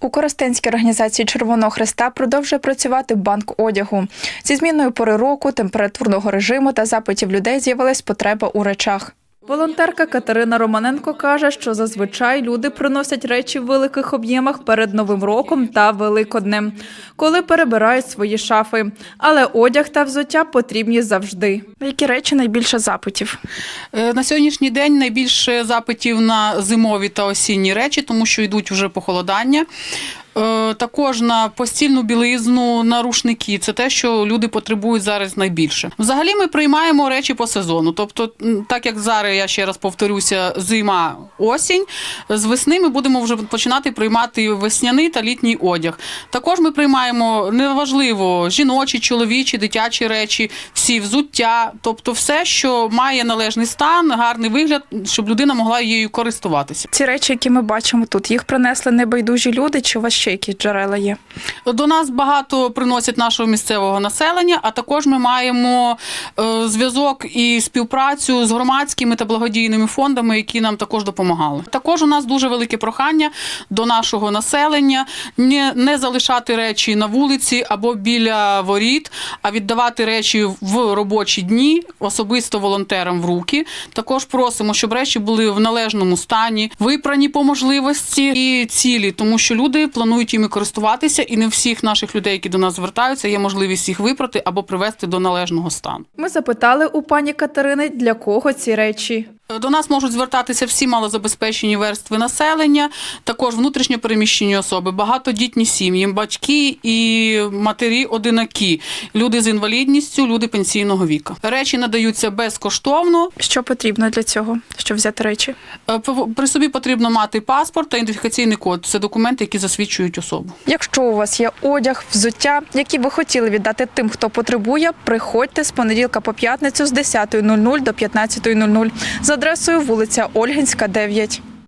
У Коростенській організації Червоного Хреста продовжує працювати банк одягу. Зі зміною пори року, температурного режиму та запитів людей з'явилась потреба у речах. Волонтерка Катерина Романенко каже, що зазвичай люди приносять речі в великих об'ємах перед Новим роком та Великоднем, коли перебирають свої шафи. Але одяг та взуття потрібні завжди. Які речі найбільше запитів? Е, На сьогоднішній день найбільше запитів на зимові та осінні речі, тому що йдуть вже похолодання. Е, Також на постільну білизну, на рушники. Це те, що люди потребують зараз найбільше. Взагалі ми приймаємо речі по сезону. Тобто, так як зараз я ще раз повторюся, зима, осінь. З весни ми будемо вже починати приймати весняний та літній одяг. Також ми приймаємо неважливо жіночі, чоловічі, дитячі речі, всі взуття, тобто все, що має належний стан, гарний вигляд, щоб людина могла її користуватися. Ці речі, які ми бачимо тут, їх принесли небайдужі люди, чи вас ще якісь джерела є? До нас багато приносять нашого місцевого населення, а також ми маємо е, зв'язок і співпрацю з громадськими та благодійними фондами, які нам також допомагали. Також у нас дуже велике прохання до нашого населення не, не залишати речі на вулиці або біля воріт, а віддавати речі в робочі дні, особисто волонтерам в руки. Також просимо, щоб речі були в належному стані, випрані по можливості і цілі, тому що люди планують іми користуватися, і не всіх наших людей, які до нас звертаються, є можливість їх випрати або привести до належного стану. Ми запитали у пані Катерини, для кого ці речі. До нас можуть звертатися всі малозабезпечені верстви населення, також внутрішньо переміщені особи, багатодітні сім'ї, батьки і матері одинакі, люди з інвалідністю, люди пенсійного віку. Речі надаються безкоштовно. Що потрібно для цього, щоб взяти речі? Е, При собі потрібно мати паспорт та ідентифікаційний код. Це документи, які засвідчують особу. Якщо у вас є одяг, взуття, які ви хотіли віддати тим, хто потребує, приходьте з понеділка по п'ятницю з 10.00 до 15.00 за адресою вулиця Ольгінська, 9.